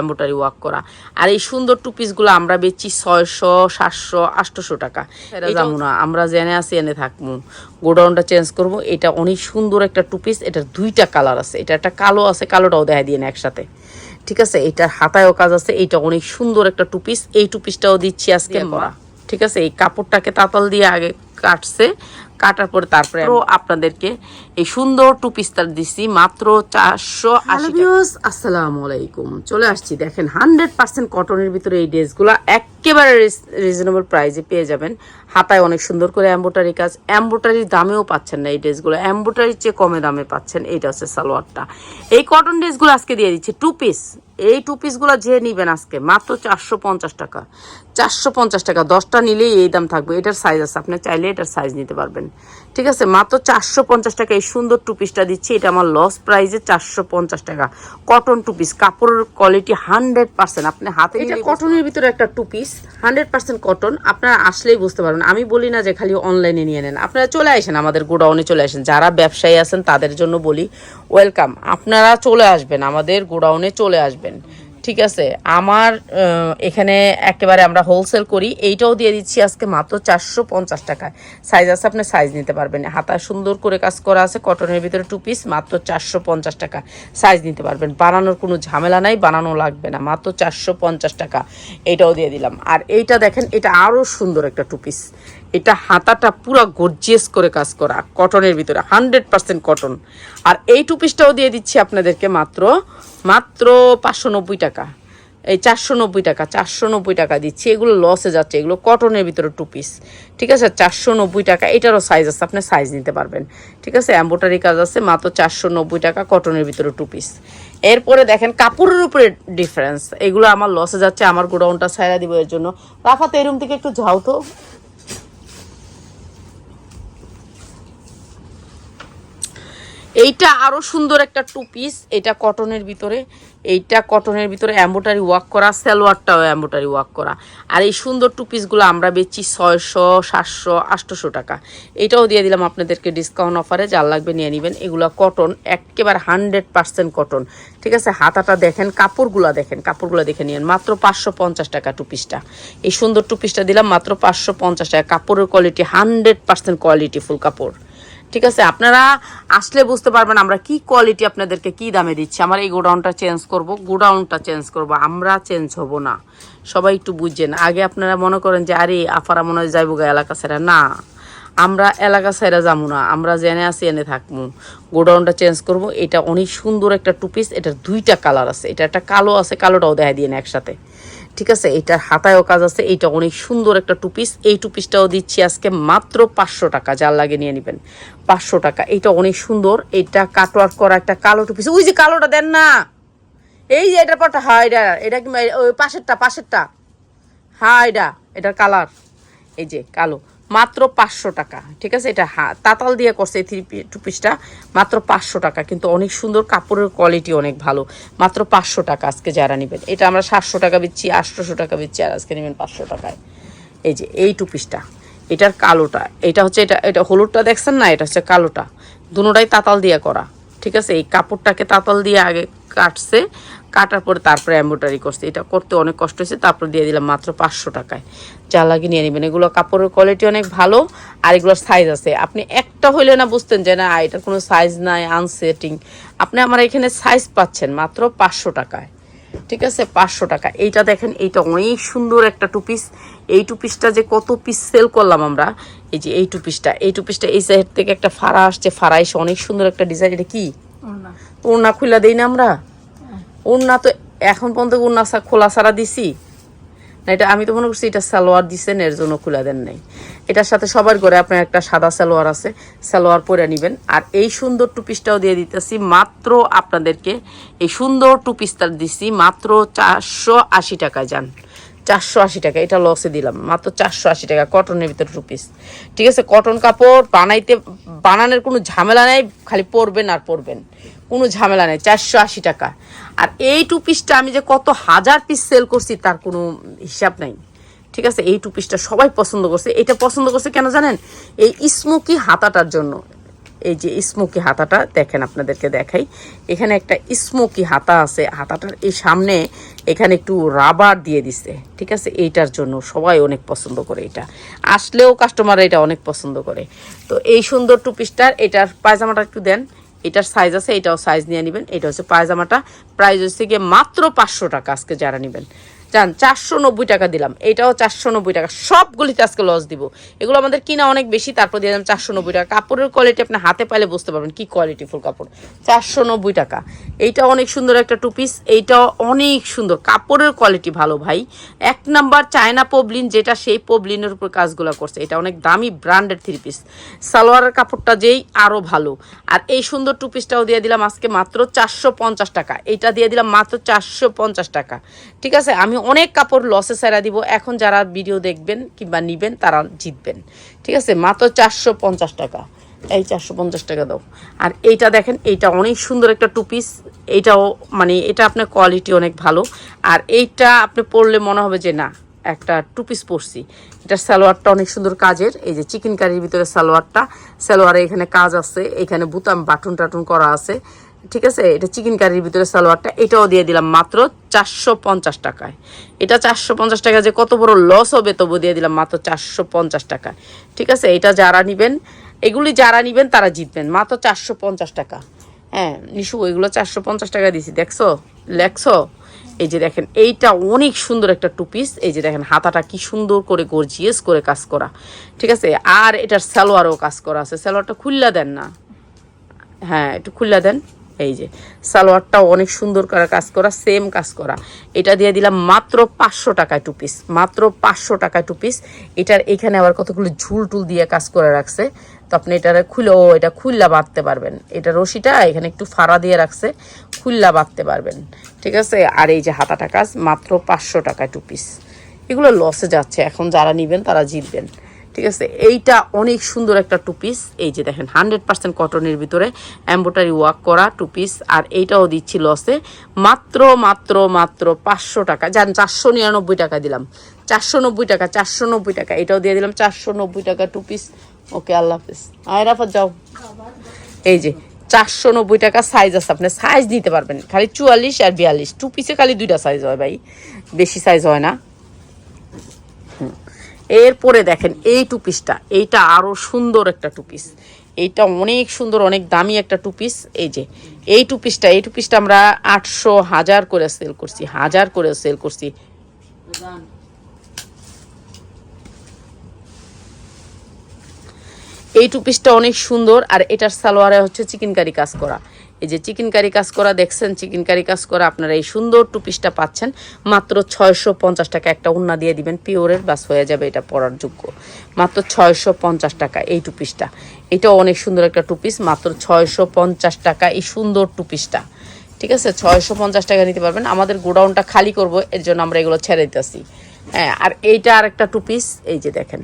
Embroidery work করা। আর এই সুন্দর টু পিসগুলো আমরা বেচছি ছয়শো সাতশো আটশোশো টাকা। এটা যাব না আমরা জেনে আছি এনে থাকব গোডাউনটা চেঞ্জ করব। এটা অনেক সুন্দর একটা টু পিস এটার দুইটা কালার আছে। এটা একটা কালো আছে কালোটাও দেখা দিয়ে না একসাথে। ঠিক আছে? এটার হাতায়ও কাজ আছে। এটা অনেক সুন্দর একটা টু পিস এই টু পিসটাও দিচ্ছি আজকে করা ঠিক আছে? এই কাপড়টাকে তাতাল দিয়ে আগে কাটছে। কাটার পরে তারপরে আপনাদেরকে এই সুন্দর টু পিস্তার দিচ্ছি মাত্র চারশো আশি আসসালামু আলাইকুম। চলে আসছি দেখেন হান্ড্রেড পার্সেন্ট কটনের ভিতরে এই ড্রেসগুলো একেবারে রিজনেবল প্রাইসে পেয়ে যাবেন। হাতায় অনেক সুন্দর করে এম্বোটারি কাজ। এম্বোটারির দামেও পাচ্ছেন না এই ড্রেসগুলো। এম্বোটারির চেয়ে কমে দামে পাচ্ছেন। এইটা হচ্ছে সালোয়ারটা। এই কটন ড্রেসগুলো আজকে দিয়ে দিচ্ছি। টু পিস এই টু পিসগুলো যে নিবেন আজকে মাত্র চারশো পঞ্চাশ টাকা। চারশো পঞ্চাশ টাকা। দশটা নিলেই এই দাম থাকবে। এটার সাইজ আছে। আপনি চাইলে এটার সাইজ নিতে পারবেন। ঠিক আছে? মাত্র চারশো পঞ্চাশ টাকা। এই সুন্দর টু পিসটা দিচ্ছি। এটা আমার লস প্রাইসে চারশো পঞ্চাশ টাকা। কটন টু পিস কাপড়ের কোয়ালিটি হান্ড্রেড পার্সেন্ট আপনি হাতে এটা কটনের ভিতরে একটা two piece hundred percent cotton আপনারা আসলেই বুঝতে পারবেন। আমি বলি না যে খালি অনলাইনে নিয়ে নেন। আপনারা চলে আসেন আমাদের গোডাউনে, চলে আসেন। যারা ব্যবসায়ী আছেন, তাদের জন্য বলি ওয়েলকাম আপনারা চলে আসবেন, আমাদের গোডাউনে চলে আসবেন। ঠিক আছে, আমার এখানে একেবারে আমরা হোলসেল করি, এইটাও দিয়ে দিচ্ছি আজকে মাত্র চারশো পঞ্চাশ টাকায়। সাইজ আছে, আপনি সাইজ নিতে পারবেন। হাতায় সুন্দর করে কাজ করা আছে কটনের ভিতরে টু পিস মাত্র চারশো পঞ্চাশ টাকা সাইজ নিতে পারবেন। বানানোর কোনো ঝামেলা নাই, বানানো লাগবে না, মাত্র চারশো পঞ্চাশ টাকা। এইটাও দিয়ে দিলাম। আর এইটা দেখেন, এটা আরও সুন্দর একটা টু পিস এটা হাতাটা পুরো গর্জিয়াস করে কাজ করা কটনের ভিতরে হান্ড্রেড পার্সেন্ট কটন আর এই টু পিসটাও দিয়ে দিচ্ছি আপনাদেরকে মাত্র মাত্র পাঁচশো নব্বই টাকা। এই চারশো নব্বই টাকা, চারশো নব্বই টাকা দিচ্ছি। এগুলো লসে যাচ্ছে, এগুলো কটনের ভিতরে টু পিস ঠিক আছে? চারশো নব্বই টাকা, এটারও সাইজ আছে, আপনি সাইজ নিতে পারবেন। ঠিক আছে? এম্বোটারি কাজ আছে, মাত্র চারশো নব্বই টাকা কটনের ভিতরে টু পিস এরপরে দেখেন, কাপড়ের উপরে ডিফারেন্স এগুলো আমার লসে যাচ্ছে, আমার গোডাউনটা সাইরা দিব এর জন্য। রাফাতে, এই রুম থেকে একটু যাও তো। এইটা আরও সুন্দর একটা টু পিস এটা কটনের ভিতরে, এইটা কটনের ভিতরে এম্বোটারি ওয়ার্ক করা, সালোয়ারটাও এম্বোটারি ওয়ার্ক করা। আর এই সুন্দর টু পিসগুলো আমরা বেচি ছয়শো, সাতশো, আটশোশো টাকা। এটাও দিয়ে দিলাম আপনাদেরকে ডিসকাউন্ট অফারে যার লাগবে নিয়ে নেবেন। এগুলো কটন একেবারে হান্ড্রেড পার্সেন্ট কটন ঠিক আছে, হাতাটা দেখেন, কাপড়গুলো দেখেন, কাপড়গুলো দেখে নিন মাত্র পাঁচশো পঞ্চাশ টাকা টু পিসটা এই সুন্দর টু পিসটা দিলাম মাত্র পাঁচশো পঞ্চাশ টাকা। কাপড়ের কোয়ালিটি হান্ড্রেড পার্সেন্ট কোয়ালিটি ফুল কাপড়। ঠিক আছে? আপনারা আসলে বুঝতে পারবেন আমরা কি কোয়ালিটি আপনাদেরকে কি দামে দিচ্ছি। আমার এই গোডাউনটা চেঞ্জ করব, গোডাউনটা চেঞ্জ করব। আমরা চেঞ্জ হব না। সবাই একটু বুঝছেন আগে আপনারা মনে করেন যে, আরে, আফারা মনে হয় যাইব গা এলাকা ছেড়ে না। আমরা এলাকা ছেড়ে যাব না। আমরা জেনে আসি এনে থাকব গোডাউনটা চেঞ্জ করব। এটা অনেক সুন্দর একটা টু পিস এটার দুইটা কালার আছে। এটা একটা কালো আছে, কালোটাও দেখা দিয়ে একসাথে। ঠিক আছে এটার হাতায়ও কাজ আছে, এইটা অনেক সুন্দর একটা টু পিস এই টু পিসটাও দিচ্ছি আজকে মাত্র পাঁচশো টাকা, যার লাগে নিয়ে নেবেন। পাঁচশো টাকা এটা অনেক সুন্দর এটা কাটওয়ার্ক করা একটা কালো টু পিস ওই যে কালোটা দেন না। এই যে এটা পরটা হ্যাঁ এটা এটা কি, ওই পাশেরটা পাশেরটা। হ্যাঁ এটা, এটার কালার এই যে, কালো। মাত্র পাঁচশো টাকা, ঠিক আছে? এটা হা তাতাল দিয়ে করছে এই থ্রি টু পিসটা মাত্র পাঁচশো টাকা। কিন্তু অনেক সুন্দর কাপড়ের কোয়ালিটি অনেক ভালো। মাত্র পাঁচশো টাকা আজকে যারা নেবেন। এটা আমরা সাতশো টাকা বিচ্ছি আটশোশো টাকা বিচ্ছি আর আজকে নেবেন পাঁচশো টাকায়। এই যে, এই টু পিসটা এটার কালোটা, এটা হচ্ছে এটা এটা হলুদটা দেখছেন না? এটা হচ্ছে কালোটা। দুটোটাই তাতাল দিয়ে করা, ঠিক আছে? এই কাপড়টাকে তাতাল দিয়ে আগে কাটছে, কাটার পরে তারপরে এম্ব্রয়ডারি করছে। এটা করতে অনেক কষ্ট হয়েছে, তারপর দিয়ে দিলাম মাত্র পাঁচশো টাকায়। যা লাগে নিয়ে নেবেন। এগুলো কাপড়ের কোয়ালিটি অনেক ভালো, আর এগুলোর সাইজ আছে। আপনি একটা হইলে না বুঝতেন যে না এটার কোনো সাইজ নাই আনসেটিং আপনি আমার এখানে সাইজ পাচ্ছেন মাত্র পাঁচশো টাকায়। ঠিক আছে? পাঁচশো টাকা। এইটা দেখেন, এইটা অনেক সুন্দর একটা টু পিস এই টু পিসটা যে কত পিস সেল করলাম আমরা, এই যে এই টু। পিসটা এই টু পিসটা এই সাইড থেকে একটা ফাড়া আসছে। ফাড়া এসে অনেক সুন্দর একটা ডিজাইন এটা কি? ওড়না খুলা দিই না আমরা? ওড়না তো এখন পর্যন্ত ওড়না সা- খোলা সারা দিছি। না, এটা আমি তো মনে করছি এটা সালোয়ার দিছেন এর জন্য খুলে দেন নাই। এটার সাথে সবার করে আপনার একটা সাদা সালোয়ার আছে, সালোয়ার পরে নেবেন। আর এই সুন্দর টুপিসটাও দিয়ে দিতেছি, মাত্র আপনাদেরকে এই সুন্দর টুপিসটা দিছি, মাত্র চারশো আশি টাকায় যান। চারশো আশি টাকা, এটা লসে দিলাম, মাত্র চারশো আশি টাকা কটনের ভিতরে টুপিস। ঠিক আছে কটন কাপড় বানাইতে বানানোর কোনো ঝামেলা নেই, খালি পরবেন আর পরবেন। কোনো ঝামেলা নেই, চারশো আশি টাকা। আর এই টু পিসটা আমি যে কত হাজার পিস সেল করছি, তার কোনো হিসাব নাই। ঠিক আছে? এই টু পিসটা সবাই পছন্দ করছে। এটা পছন্দ করছে কেন জানেন? এই স্মোকি হাতাটার জন্য। এই যে স্মোকি হাতাটা, দেখেন আপনাদেরকে দেখাই। এখানে একটা স্মোকি হাতা আছে। হাতাটার এই সামনে এখানে একটু রাবার দিয়ে দিছে। ঠিক আছে? এইটার জন্য সবাই অনেক পছন্দ করে এটা। আসলেও কাস্টমার এটা অনেক পছন্দ করে। তো এই সুন্দর টু পিসটার এটার পায়জামাটা একটু দেন। এটার সাইজ আছে, এটাও সাইজ নিয়ে নেবেন, এটা হচ্ছে পায়জামাটা। প্রাইস হচ্ছে গিয়ে মাত্র পাঁচশো টাকা আজকে যারা নেবেন। যান চারশো নব্বই টাকা দিলাম। এটাও চারশো নব্বই টাকা। সবগুলিতে আজকে লস দিব। এগুলো আমাদের কিনা অনেক বেশি, তারপর দিয়ে দিলাম চারশো নব্বই টাকা। কাপড়ের কোয়ালিটি আপনি হাতে পাইলে বুঝতে পারবেন কি কোয়ালিটি ফুল কাপড়। চারশো নব্বই টাকা। এইটা অনেক সুন্দর একটা টু পিস এইটাও অনেক সুন্দর। কাপড়ের কোয়ালিটি ভালো ভাই। এক নাম্বার চায়না পবলিন যেটা সেই পবলিনের উপর কাজগুলো করছে। এটা অনেক দামি ব্র্যান্ডেড থ্রি পিস সালোয়ারের কাপড়টা যেই আরও ভালো। আর এই সুন্দর টু পিসটাও দিয়ে দিলাম আজকে মাত্র চারশো পঞ্চাশ টাকা। এইটা দিয়ে দিলাম মাত্র চারশো পঞ্চাশ টাকা। ঠিক আছে? আমি অনেক কাপড় লসে সেরা দিব। এখন যারা ভিডিও দেখবেন কিংবা নিবেন, তারা জিতবেন। ঠিক আছে? মাত্র চারশো পঞ্চাশ টাকা। এই চারশো পঞ্চাশ টাকা দাও। আর এইটা দেখেন, এইটা অনেক সুন্দর একটা টু পিস এইটাও মানে এটা আপনার কোয়ালিটি অনেক ভালো। আর এইটা আপনি পরলে মনে হবে যে না, একটা টু পিস পরছি। এটার সালোয়ারটা অনেক সুন্দর কাজের। এই যে চিকেন কারির ভিতরে সালোয়ারটা। সালোয়ারে এখানে কাজ আছে। এখানে বুতাম বাটন টাটুন করা আছে। ঠিক আছে? এটা চিকেন কারির ভিতরে সালোয়ারটা, এটাও দিয়ে দিলাম মাত্র চারশো পঞ্চাশ টাকায়। এটা চারশো পঞ্চাশ টাকা যে কত বড় লস হবে, তবু দিয়ে দিলাম মাত্র চারশো পঞ্চাশ টাকা ঠিক আছে? এটা যারা নিবেন, এগুলি যারা নিবেন, তারা জিতবেন। মাত্র চারশো পঞ্চাশ টাকা। হ্যাঁ নিশু, এগুলো চারশো পঞ্চাশ টাকা দিছি, দেখছ? লেখছো? এই যে দেখেন, এইটা অনেক সুন্দর একটা টু পিস এই যে দেখেন, হাতাটা কি সুন্দর করে গর্জিয়াস করে কাজ করা। ঠিক আছে? আর এটার সালোয়ারও কাজ করা আছে। সালোয়ারটা খুললা দেন না। হ্যাঁ একটু খুললা দেন। এই যে, সালোয়ারটাও অনেক সুন্দর করে কাজ করা সেম কাজ করা। এটা দিয়ে দিলাম মাত্র পাঁচশো টাকায় টু পিস মাত্র পাঁচশো টাকায় টু পিস এটার এখানে আবার কতগুলো ঝুল টুল দিয়ে কাজ করে রাখছে। তো আপনি এটার এটা ও এটা খুল্লা বাঁধতে পারবেন। এটা রশিটা এখানে একটু ফাড়া দিয়ে রাখছে, খুল্লা বাঁধতে পারবেন। ঠিক আছে? আর এই যে হাতাটা কাজ, মাত্র পাঁচশো টাকায় টু পিস এগুলো লসে যাচ্ছে। এখন যারা নিবেন তারা জিতবেন। ঠিক আছে, এইটা অনেক সুন্দর একটা টু পিস এই যে দেখেন হান্ড্রেড পার্সেন্ট কটনের ভিতরে এম্বোটারি ওয়ার্ক করা টু পিস আর এইটাও দিচ্ছি লসে মাত্র মাত্র মাত্র পাঁচশো টাকা। যান চারশো নিরানব্বই টাকা দিলাম। চারশো নব্বই টাকা, চারশো নব্বই টাকা, এটাও দিয়ে দিলাম চারশো নব্বই টাকা টু পিস ওকে, আল্লাহ হাফিজ। আয়রাফাত যাও। এই যে, চারশো নব্বই টাকা সাইজ আছে, আপনি সাইজ দিতে পারবেন। খালি চুয়াল্লিশ আর বিয়াল্লিশ। টু পিসে খালি দুইটা সাইজ হয় ভাই। বেশি সাইজ হয় না। এরপরে দেখেন এই টু পিসটা এইটা আরও সুন্দর একটা টু পিস এইটা অনেক সুন্দর, অনেক দামি একটা টু পিস এই যে, এই টু পিসটা এই টু পিসটা আমরা আটশো হাজার করে সেল করছি, হাজার করে সেল করছি। এই টু পিসটা অনেক সুন্দর, আর এটার সালোয়ারে হচ্ছে চিকেন কারি কাজ করা। এই যে চিকেন কারি কাজ করা, দেখছেন চিকেন কারি কাজ করা, আপনারা এই সুন্দর টু পিসটা পাচ্ছেন। মাত্র ছয়শো পঞ্চাশ টাকা একটা উন্না দিয়ে দিবেন পিওরের বাস হয়ে যাবে এটা পরার যোগ্য। মাত্র ছয়শো পঞ্চাশ টাকা এই টু। পিসটা এটাও অনেক সুন্দর একটা টু পিস মাত্র ছয়শো পঞ্চাশ টাকা এই সুন্দর টু। পিসটা ঠিক আছে? ছয়শো পঞ্চাশ টাকা নিতে পারবেন। আমাদের গোডাউনটা খালি করব, এর জন্য আমরা এগুলো ছেড়ে দিতেছি। হ্যাঁ আর এইটা আর একটা টু পিস এই যে দেখেন,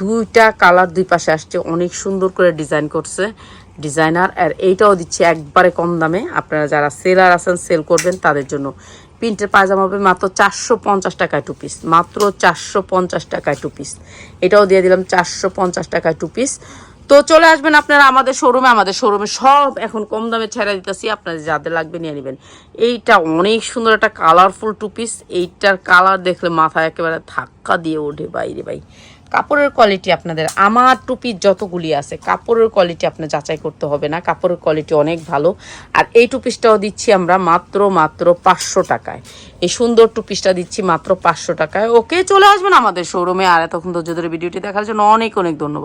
দুইটা কালার দুই পাশে আসছে, অনেক সুন্দর করে ডিজাইন করছে। ডিজাইনার, আর এইটাও দিচ্ছে একবারে কম দামে। আপনারা যারা সেলার আছেন, সেল করবেন, তাদের জন্য। প্রিন্টের পায়জামা হবে মাত্র চারশো পঞ্চাশ টাকায় টু পিস মাত্র চারশো পঞ্চাশ টাকায় টু পিস এটাও দিয়ে দিলাম চারশো পঞ্চাশ টাকায় টু পিস তো চলে আসবেন আপনারা আমাদের শোরুমে আমাদের শোরুমে সব এখন কম দামে ছেড়ে দিতেছি। আপনাদের যাদের লাগবে নিয়ে নেবেন। এইটা অনেক সুন্দর একটা কালারফুল টু পিস এইটার কালার দেখলে মাথায় একেবারে ধাক্কা দিয়ে ওঠে বাইরে, ভাই। কাপড়ের কোয়ালিটি আপনাদের, আমার টুপির যতগুলি আছে, কাপড়ের কোয়ালিটি আপনার যাচাই করতে হবে না, কাপড়ের কোয়ালিটি অনেক ভালো। আর এই টুপিসটাও দিচ্ছি আমরা মাত্র মাত্র পাঁচশো টাকায়। এই সুন্দর টুপিসটা দিচ্ছি মাত্র পাঁচশো টাকায়। ওকে, চলে আসবেন আমাদের শোরুমে আর এতক্ষণ ধৈর্য ধরে ভিডিওটি দেখার জন্য অনেক অনেক ধন্যবাদ।